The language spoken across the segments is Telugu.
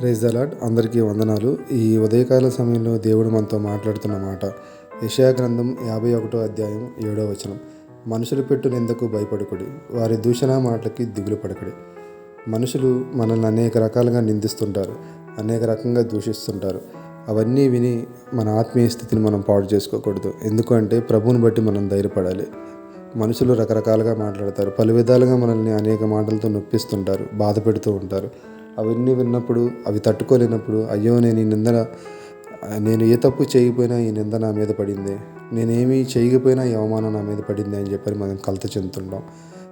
ప్రైజ్ దలాడ్ అందరికీ వందనాలు. ఈ ఉదయకాల సమయంలో దేవుడు మనతో మాట్లాడుతున్న మాట. యషయా గ్రంథం యాభై ఒకటో అధ్యాయం ఏడో వచనం. మనుషులు పెట్టు నిందకు భయపడకుడి. వారి దూషణ మాటలకి దిగులు పడకడి. మనుషులు మనల్ని అనేక రకాలుగా నిందిస్తుంటారు. అనేక రకంగా దూషిస్తుంటారు. అవన్నీ విని మన ఆత్మీయ స్థితిని మనం పాడు చేసుకోకూడదు. ఎందుకంటే ప్రభువుని బట్టి మనం ధైర్యపడాలి. మనుషులు రకరకాలుగా మాట్లాడతారు. పలు విధాలుగా మనల్ని అనేక మాటలతో నొప్పిస్తుంటారు. బాధ పెడుతూ ఉంటారు. అవన్నీ విన్నప్పుడు అవి తట్టుకోలేనప్పుడు అయ్యో నేను ఈ నిందన నేను ఏ తప్పు చేయకపోయినా ఈ నింద నా మీద పడింది. నేనేమి చేయకపోయినా ఈ అవమానం నా మీద పడింది అని చెప్పని మనం కలత చెందుతుంటాం.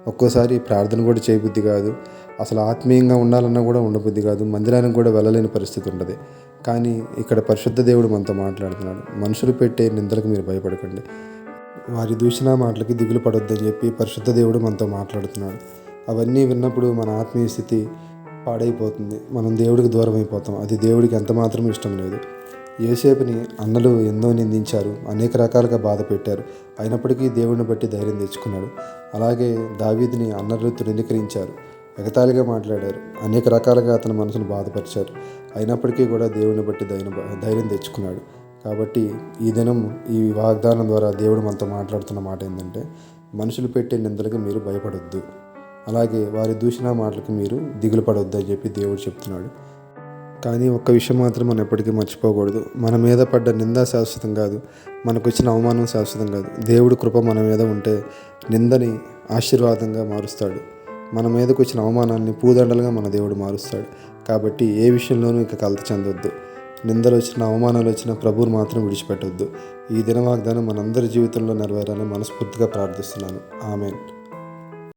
ఒక్కోసారి ప్రార్థన కూడా చేయబుద్ధి కాదు. అసలు ఆత్మీయంగా ఉండాలన్నా కూడా ఉండబుద్ధి కాదు. మందిరానికి కూడా వెళ్ళలేని పరిస్థితి ఉంటుంది. కానీ ఇక్కడ పరిశుద్ధ దేవుడు మనతో మాట్లాడుతున్నాడు. మనుషులు పెట్టే నిందలకు మీరు భయపడకండి. వారి దూషణ మాటలకి దిగులు పడొద్దని చెప్పి పరిశుద్ధ దేవుడు మనతో మాట్లాడుతున్నాడు. అవన్నీ విన్నప్పుడు మన ఆత్మీయ స్థితి పాడైపోతుంది. మనం దేవుడికి దూరం అయిపోతాం. అది దేవుడికి ఎంత మాత్రం ఇష్టం లేదు. యోసేపుని అన్నలు ఎంతో నిందించారు. అనేక రకాలుగా బాధ పెట్టారు. అయినప్పటికీ దేవుడిని బట్టి ధైర్యం తెచ్చుకున్నాడు. అలాగే దావీదిని అన్నలు తృణీకరించారు. ఎగతాళిగా మాట్లాడారు. అనేక రకాలుగా అతని మనసును బాధపరిచారు. అయినప్పటికీ కూడా దేవుడిని బట్టి ధైర్యం ధైర్యం తెచ్చుకున్నాడు. కాబట్టి ఈ దినం ఈ వాగ్దానం ద్వారా దేవుడు మనతో మాట్లాడుతున్న మాట ఏంటంటే మనుషులు పెట్టే నిందలకు మీరు భయపడొద్దు. అలాగే వారి దూషణ మాటలకు మీరు దిగులు పడవద్దు అని చెప్పి దేవుడు చెప్తున్నాడు. కానీ ఒక్క విషయం మాత్రం మనం ఎప్పటికీ మర్చిపోకూడదు. మన మీద పడ్డ నింద శాశ్వతం కాదు. మనకు వచ్చిన అవమానం శాశ్వతం కాదు. దేవుడు కృప మన మీద ఉంటే నిందని ఆశీర్వాదంగా మారుస్తాడు. మన మీదకు వచ్చిన అవమానాన్ని పూదండలుగా మన దేవుడు మారుస్తాడు. కాబట్టి ఏ విషయంలోనూ ఇక కలత చెందొద్దు. నిందలు వచ్చిన అవమానాలు వచ్చిన ప్రభువును మాత్రం విడిచిపెట్టొద్దు. ఈ దిన వాగ్దానం మనందరి జీవితంలో నెరవేరాలని మనస్ఫూర్తిగా ప్రార్థిస్తున్నాను. ఆమెన్.